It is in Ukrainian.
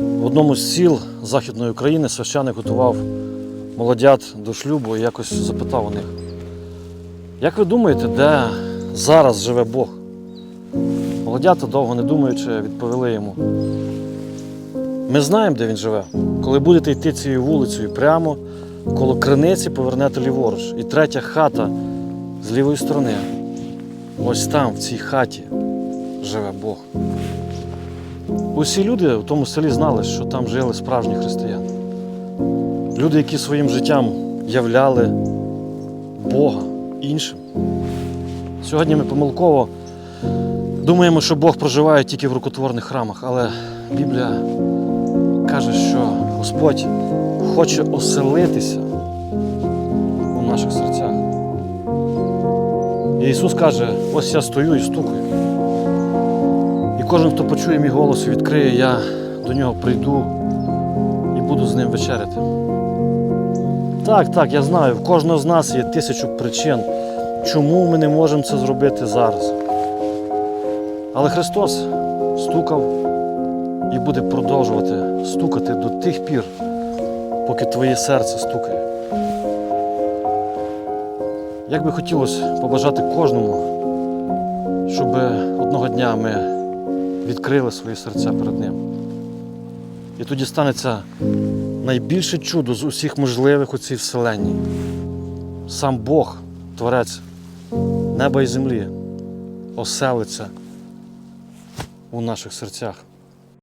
В одному з сіл Західної України священик готував молодят до шлюбу і якось запитав у них, як ви думаєте, де зараз живе Бог? Молодята, довго не думаючи, відповіли йому. Ми знаємо, де він живе. Коли будете йти цією вулицею прямо, коло криниці повернете ліворуч. І третя хата з лівої сторони. Ось там, в цій хаті, живе Бог. Усі люди в тому селі знали, що там жили справжні християни. Люди, які своїм життям являли Бога іншим. Сьогодні ми помилково думаємо, що Бог проживає тільки в рукотворних храмах, але Біблія каже, що Господь хоче оселитися у наших серцях. І Ісус каже: ось я стою і стукаю. Кожен, хто почує мій голос і відкриє, я до нього прийду і буду з ним вечеряти. Так, так, я знаю, в кожного з нас є тисячу причин, чому ми не можемо це зробити зараз. Але Христос стукав і буде продовжувати стукати до тих пір, поки твоє серце стукає. Як би хотілося побажати кожному, щоб одного дня ми відкрили свої серця перед Ним. І тоді станеться найбільше чудо з усіх можливих у цій вселенні. Сам Бог, Творець неба і землі, оселиться у наших серцях.